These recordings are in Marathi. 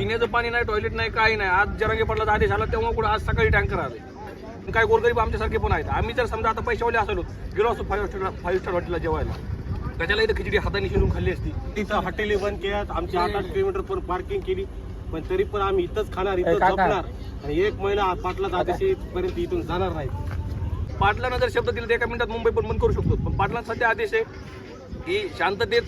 पिण्याचं पाणी नाही टॉयलेट नाही काही नाही. आज जरांगे पडला आदेश आला तेव्हा कुठं आज सकाळी टँकर आले. काही गोरगरीब आमच्यासारखे पण आहेत. आम्ही जर समजा आता पैशावाले असलो गेलो असतो फाईव्ह स्टार फाईव्ह स्टार हॉटेलला जेवायला. त्याच्याला इथं खिचडी हाताने शिरून खाल्ली असती. तिथं हॉटेली बंद केल्यात आमची आठ आठ किलोमीटर पण पार्किंग केली. पण तरी पण आम्ही इथंच खाणार इथंच झोपणार. आणि एक महिना पाटलाच आदेश पर्यंत इथून जाणार नाही. पाटलानं जर शब्द दिला तर एका मिनिटात मुंबई पण बंद करू शकतो. पण पाटलांचा सध्या आदेश आहे की शांततेत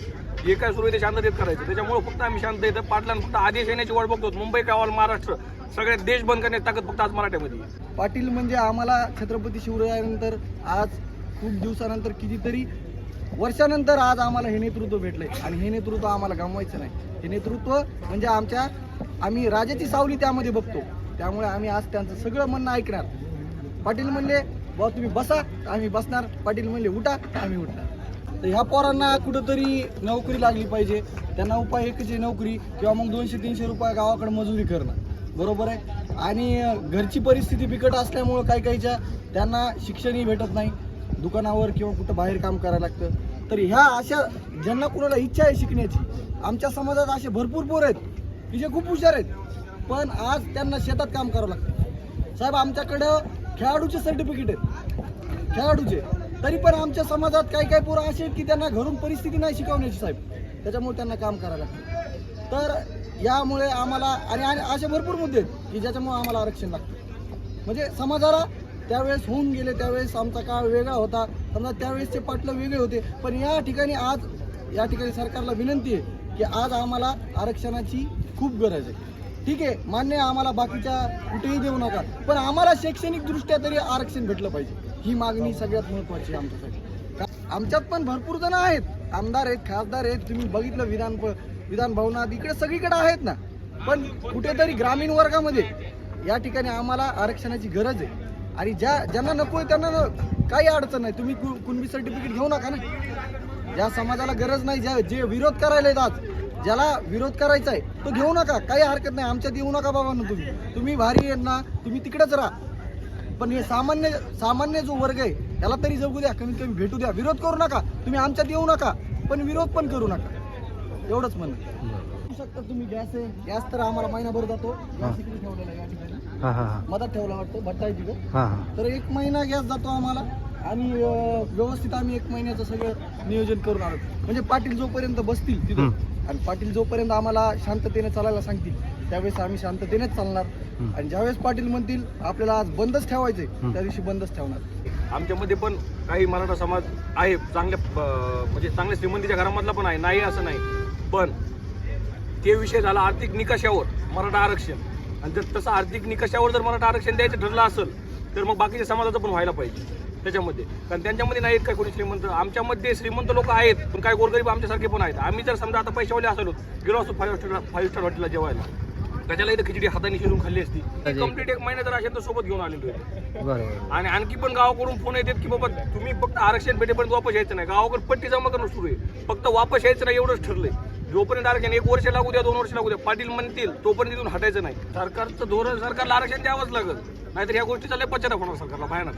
जे काय सुरू आहे ते शांततेत करायचं. त्याच्यामुळे फक्त आम्ही शांत येतं पाटलांना फक्त आदेश येण्याची वाट बघतो. मुंबई कावाल महाराष्ट्र सगळ्यात देश बंद करण्याची ताकद फक्त आज मराठ्यामध्ये पाटील म्हणजे आम्हाला छत्रपती शिवरायानंतर आज खूप दिवसानंतर कितीतरी वर्षानंतर आज आम्हाला हे नेतृत्व भेटलंय. आणि हे नेतृत्व आम्हाला गमवायचं नाही. हे नेतृत्व म्हणजे आमच्या आम्ही राजाची सावली त्यामध्ये बघतो. त्यामुळे आम्ही आज त्यांचं सगळं म्हणणं ऐकणार. पाटील म्हणले बुवा तुम्ही बसा आम्ही बसणार. पाटील म्हणले उठा आम्ही उठणार. तर ह्या पोरांना कुठंतरी नोकरी लागली पाहिजे. त्यांना उपाय एकच आहे नोकरी किंवा मग दोनशे तीनशे रुपये गावाकडे मजुरी करणं. बरोबर आहे? आणि घरची परिस्थिती बिकट असल्यामुळं काही काहीच्या त्यांना शिक्षणही भेटत नाही. दुकानावर किंवा कुठं बाहेर काम करायला लागतं. तर ह्या अशा ज्यांना कुणाला इच्छा आहे शिकण्याची आमच्या समाजात असे भरपूर पोर आहेत. की जे खूप हुशार आहेत. पण आज त्यांना शेतात काम करावं लागतं. साहेब आमच्याकडं खेळाडूचे सर्टिफिकेट आहेत. खेळाडूचे. तरी पण आमच्या समाजात काही काही पोरं असे आहेत की त्यांना घरून परिस्थिती नाही शिकवण्याची साहेब. त्याच्यामुळे त्यांना काम करायला लागतं. तर यामुळे आम्हाला आणि आणि असे भरपूर मुद्दे आहेत की ज्याच्यामुळे आम्हाला आरक्षण लागतं. म्हणजे समाजाला त्यावेळेस होऊन गेले त्यावेळेस आमचा काळ वेगळा होता. समजा त्यावेळेसचे पाटलं वेगळे होते. पण या ठिकाणी आज या ठिकाणी सरकारला विनंती आहे की आज आम्हाला आरक्षणाची खूप गरज आहे. ठीक आहे मान्य आम्हाला बाकीच्या कुठेही देऊ नका पण आम्हाला शैक्षणिक दृष्ट्या तरी आरक्षण भेटलं पाहिजे. ही मागणी सगळ्यात महत्वाची आहे आमच्यासाठी. आमच्यात पण भरपूर जण आहेत. आमदार आहेत खासदार आहेत तुम्ही बघितलं विधान विधान भवनात इकडे सगळीकडे आहेत ना. पण कुठेतरी ग्रामीण वर्गामध्ये या ठिकाणी आम्हाला आरक्षणाची गरज आहे. आणि ज्या ज्यांना नको आहे त्यांना काही अडचण नाही. तुम्ही कु- कुणबी सर्टिफिकेट घेऊ नका ना. ज्या समाजाला गरज नाही ज्या जे विरोध करायला आहेत आज ज्याला विरोध करायचा आहे तो घेऊ नका. काही हरकत नाही. आमच्यात येऊ नका बाबा तुम्ही. तुम्ही भारी आहेत ना. तुम्ही तिकडेच राहा. पण हे सामान्य सामान्य जो वर्ग आहे त्याला तरी जगू द्या. कमीत कमी भेटू द्या. विरोध करू नका. तुम्ही आमच्यात येऊ नका. पण विरोध पण करू नका. एवढंच म्हणणं बघू शकता तुम्ही गॅस आहे. गॅस तर आम्हाला महिनाभर जातो. गॅस इकडे ठेवलेला आहे या ठिकाणी. मधात ठेवला वाटतं. भट्टा आहे तिथं तर एक महिना गॅस जातो आम्हाला. आणि व्यवस्थित आम्ही एक महिन्याचं सगळं नियोजन करून आलो. म्हणजे पाटील जोपर्यंत बसतील तिथं आणि पाटील जोपर्यंत आम्हाला शांततेने चालायला सांगतील त्यावेळेस आम्ही शांततेनेच चालणार. आणि ज्यावेळेस पाटील म्हणतील आपल्याला आज बंदच ठेवायचंय त्या दिवशी बंदच ठेवणार. आमच्यामध्ये पण काही मराठा समाज आहे चांगल्या म्हणजे चांगल्या श्रीमंतीच्या घरामधला पण आहे नाही असं नाही. पण ते विषय झाला आर्थिक निकषावर मराठा आरक्षण. आणि जर तसं आर्थिक निकषावर जर मराठा आरक्षण द्यायचं ठरलं असेल तर मग बाकीच्या समाजाचं पण व्हायला पाहिजे. त्याच्यामध्ये. कारण त्यांच्यामध्ये नाहीत काय कोणी श्रीमंत. आमच्यामध्ये श्रीमंत लोक आहेत पण काही गोरगरीब आमच्यासारखे पण आहेत. आम्ही जर समजा आता पैशावाले असलो गेलो असतो फाईव्ह स्टार फाईव्ह स्टार हॉटेलला जेवायला. त्याच्याला इथं खिचडी हाताने शिरून खाल्ली असती. कंप्लीट एक महिना जर असेल तर सोबत घेऊन आलेलो आहे आणि आणखी पण गावाकडून फोन येतात की बाबा तुम्ही फक्त आरक्षण भेटेपर्यंत वापस यायचं नाही. गावाकडे पट्टी जमा करणं सुरू आहे. फक्त वापस यायचं नाही एवढंच ठरलंय. जोपर्यंत आरक्षण एक वर्ष लागू द्या दोन वर्ष लागू द्या पाटील म्हणतील तोपर्यंत तिथून हटायचं नाही. सरकारचं धोरण सरकारला आरक्षण द्यावंच लागत नाहीतर या गोष्टीचा लय पचना होणार सरकारला भयानक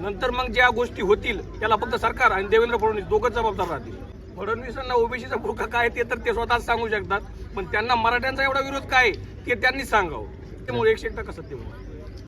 नंतर मग ज्या गोष्टी होतील त्याला फक्त सरकार आणि देवेंद्र फडणवीस दोघंच जबाबदार राहतील. फडणवीसांना ओबीसीचा भूका काय ते तर ते स्वतःच सांगू शकतात पण त्यांना मराठ्यांचा एवढा विरोध काय आहे ते त्यांनीच सांगावं. त्यामुळे एकशे एक टक्का सत्य होईल.